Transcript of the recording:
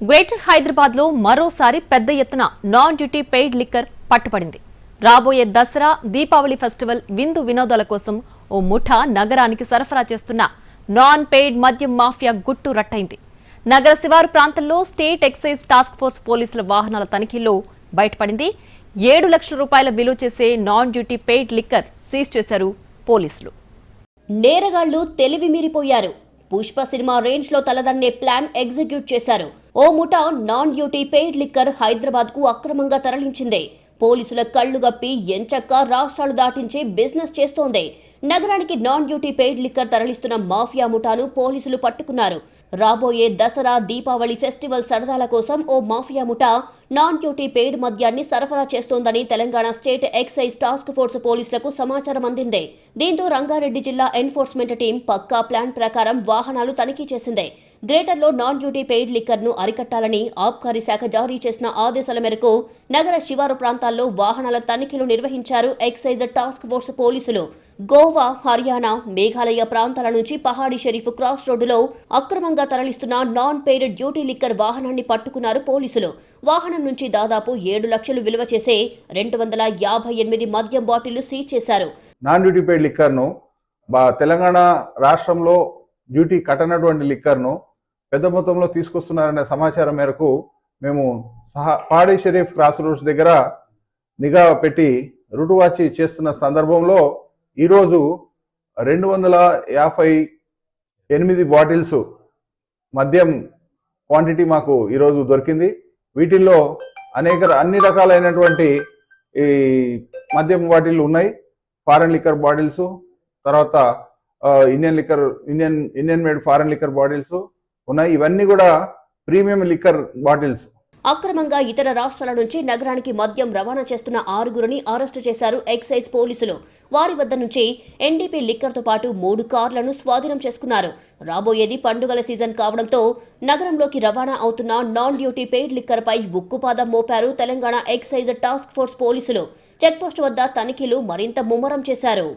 Greater హైదరాబాద్లో మరోసారి పెద్ద ఎత్తున నాన్ డ్యూటీ పెయిడ్ లిక్కర్ పట్టుపడింది రాబోయే దసరా దీపావళి ఫెస్టివల్ విందు వినోదాల కోసం ఓ ముఠా నగరానికి సరఫరా చేస్తున్న నాన్ పెయిడ్ మద్యం మాఫియా గుట్టు రట్టయింది. నగర శివారు ప్రాంతంలో స్టేట్ ఎక్సైజ్ టాస్క్ ఫోర్స్ పోలీసుల వాహనాల తనిఖీల్లో బయటపడింది. ఏడు లక్షల రూపాయల విలువ చేసే non duty paid liquor seize చేశారు పోలీసులు. నేరగాళ్ళు తెలివి మీరిపోయారు. పుష్ప సినిమా రేంజ్లో తలదన్నే ప్లాన్ ఎగ్జిక్యూట్ చేశారు. ఓ ముఠా నాన్ డ్యూటీ పెయిడ్ లిక్కర్ హైదరాబాద్కు అక్రమంగా తరలించింది. పోలీసుల కళ్ళు గప్పి ఎంచక్క రాష్ట్రాలు దాటించి బిజినెస్ చేస్తోంది. నగరానికి నాన్ డ్యూటీ పెయిడ్ లిక్కర్ తరలిస్తున్న మాఫియా ముఠాను పోలీసులు పట్టుకున్నారు. రాబోయే దసరా దీపావళి ఫెస్టివల్ సరదాల కోసం ఓ మాఫియా ముఠా నాన్ డ్యూటీ పెయిడ్ మద్యాన్ని సరఫరా చేస్తోందని Telangana state excise task force పోలీసులకు సమాచారం అందింది. దీంతో రంగారెడ్డి జిల్లా ఎన్ఫోర్స్మెంట్ టీం పక్కా ప్లాన్ ప్రకారం వాహనాలు తనిఖీ చేసింది. గ్రేటర్లో నాన్ డ్యూటీ పెయిడ్ లిక్కర్ను అరికట్టాలని ఆబ్కారీ శాఖ జారీ చేసిన ఆదేశాల మేరకు నగర శివారు ప్రాంతాల్లో వాహనాల తనిఖీలు నిర్వహించారు ఎక్సైజ్ టాస్క్ ఫోర్స్ పోలీసులు. గోవా హర్యానా మేఘాలయ ప్రాంతాల నుంచి పహాడీ షరీఫ్ క్రాస్ రోడ్డులో అక్రమంగా తరలిస్తున్న నాన్ పెయిడ్ డ్యూటీ లిక్కర్ వాహనాన్ని పట్టుకున్నారు పోలీసులు. వాహనం నుంచి దాదాపు ఏడు లక్షలు విలువ చేసే రెండు వందల యాభై ఎనిమిది మద్యం బాటిళ్ళు సీజ్ చేశారు. నాన్ డ్యూటీ పెయిడ్ లిక్కర్ను తెలంగాణ రాష్ట్రంలో డ్యూటీ కట్టనటువంటి లిక్కర్ను పెద్ద మొత్తంలో తీసుకొస్తున్నారనే సమాచారం మేరకు మేము సహా పాడి షరీఫ్ క్రాస్ రోడ్స్ దగ్గర నిఘా పెట్టి రూటు వాచి చేస్తున్న సందర్భంలో ఈరోజు రెండు వందల యాభై ఎనిమిది బాటిల్స్ మద్యం క్వాంటిటీ మాకు ఈరోజు దొరికింది. వీటిల్లో అనేక అన్ని రకాలైనటువంటి ఈ మద్యం బాటిల్ ఉన్నాయి. ఫారెన్ లిక్కర్ బాటిల్స్ తర్వాత Indian liquor Indian Indian made foreign liquor bottles ఉన్నాయి. ఇవన్నీ కూడా ప్రీమియం లిక్కర్ బాటిల్స్. అక్రమంగా ఇతర రాష్ట్రాల నుంచి నగరానికి మద్యం రవాణా చేస్తున్న ఆరుగురిని అరెస్టు చేశారు ఎక్సైజ్ పోలీసులు. వారి వద్ద నుంచి ఎన్డీపీ లిక్కర్తో పాటు మూడు కార్లను స్వాధీనం చేసుకున్నారు. రాబోయేది పండుగల సీజన్ కావడంతో నగరంలోకి రవాణా అవుతున్న నాన్ డ్యూటీ పెయిడ్ లిక్కర్పై ఉక్కుపాదం మోపారు తెలంగాణ ఎక్సైజ్ టాస్క్ ఫోర్స్ పోలీసులు. చెక్పోస్ట్ వద్ద తనిఖీలు మరింత ముమ్మరం చేశారు.